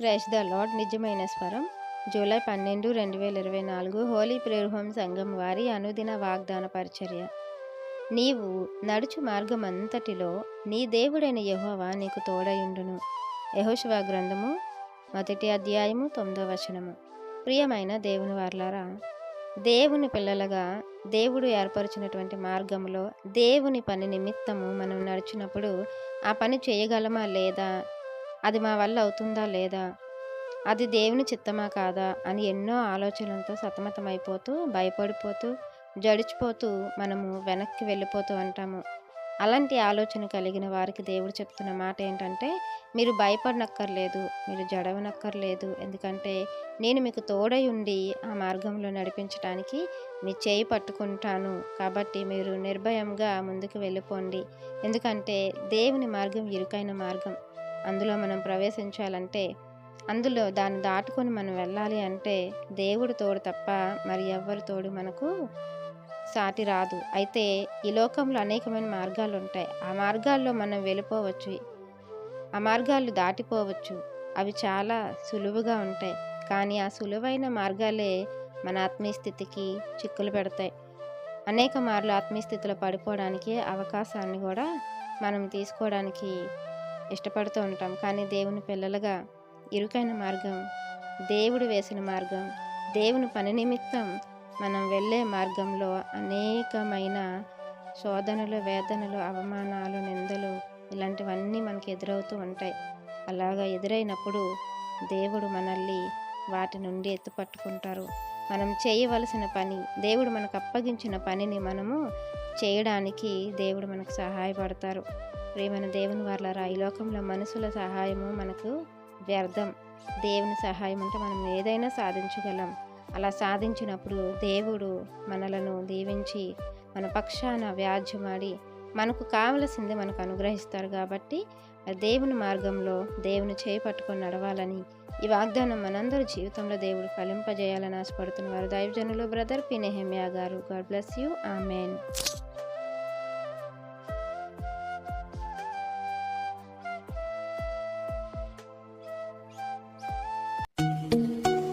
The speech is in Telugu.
క్రైస్ ద లార్డ్ నిజమైన స్వరం. జూలై పన్నెండు రెండు వేల ఇరవై నాలుగు హోలీ ప్రేయర్ హోమ్ సంఘం వారి అనుదిన వాగ్దాన పరిచర్య. నీవు నడుచు మార్గమంతటిలో నీ దేవుడైన యహోవా నీకు తోడయుండును. యహోశివా గ్రంథము మొదటి అధ్యాయము తొమ్మిదో వచనము. ప్రియమైన దేవుని వార్లారా దేవుని పిల్లలుగా దేవుడు ఏర్పరిచినటువంటి మార్గంలో దేవుని పని నిమిత్తము మనం నడిచినప్పుడు ఆ పని చేయగలమా లేదా అది మా వల్ల అవుతుందా లేదా? అది దేవుని చిత్తమా కాదా? అని ఎన్నో ఆలోచనలతో సతమతమైపోతూ భయపడిపోతూ జడిచిపోతూ మనము వెనక్కి వెళ్ళిపోతూ ఉంటాము. అలాంటి ఆలోచన కలిగిన వారికి దేవుడు చెప్తున్న మాట ఏంటంటే మీరు భయపడనక్కర్లేదు మీరు జడవనక్కర్లేదు. ఎందుకంటే నేను మీకు తోడై ఉండి ఆ మార్గంలో నడిపించడానికి మీ చేయి పట్టుకుంటాను. కాబట్టి మీరు నిర్భయంగా ముందుకు వెళ్ళిపోండి. ఎందుకంటే దేవుని మార్గం ఇరుకైన మార్గం. అందులో మనం ప్రవేశించాలంటే అందులో దాన్ని దాటుకొని మనం వెళ్ళాలి అంటే దేవుడు తోడు తప్ప మరి ఎవ్వరు తోడు మనకు సాటి రాదు. అయితే ఈ లోకంలో అనేకమైన మార్గాలు ఉంటాయి. ఆ మార్గాల్లో మనం వెళ్ళిపోవచ్చు. ఆ మార్గాలు దాటిపోవచ్చు. అవి చాలా సులువుగా ఉంటాయి. కానీ ఆ సులువైన మార్గాలే మన ఆత్మీయ స్థితికి చిక్కులు పెడతాయి. అనేక మార్లు ఆత్మీయ స్థితిలో పడిపోవడానికి అవకాశాన్ని కూడా మనం తీసుకోవడానికి ఇష్టపడుతూ ఉంటాం. కానీ దేవుని పిల్లలుగా ఇరుకైన మార్గం దేవుడు వేసిన మార్గం దేవుని పని నిమిత్తం మనం వెళ్ళే మార్గంలో అనేకమైన శోధనలు వేదనలు అవమానాలు నిందలు ఇలాంటివన్నీ మనకి ఎదురవుతూ ఉంటాయి. అలాగా ఎదురైనప్పుడు దేవుడు మనల్ని వాటి నుండి ఎత్తుపట్టుకుంటారు. మనం చేయవలసిన పని దేవుడు మనకు అప్పగించిన పనిని మనము చేయడానికి దేవుడు మనకు సహాయపడతారు. ప్రేమైన దేవుని వర్లరా ఈ లోకంలో మనుషుల సహాయము మనకు వ్యర్థం. దేవుని సహాయం అంటే మనం ఏదైనా సాధించగలం. అలా సాధించినప్పుడు దేవుడు మనలను దీవించి మన పక్షాన వ్యాజ్యమాడి మనకు కావలసింది మనకు అనుగ్రహిస్తారు కాబట్టి దేవుని మార్గంలో దేవుని చేపట్టుకొని నడవాలని ఈ వాగ్దానం మనందరి జీవితంలో దేవుడు ఫలింపజేయాలని ఆశపడుతున్న వారు దైవజనులు బ్రదర్ పి గారు God bless you. Amen.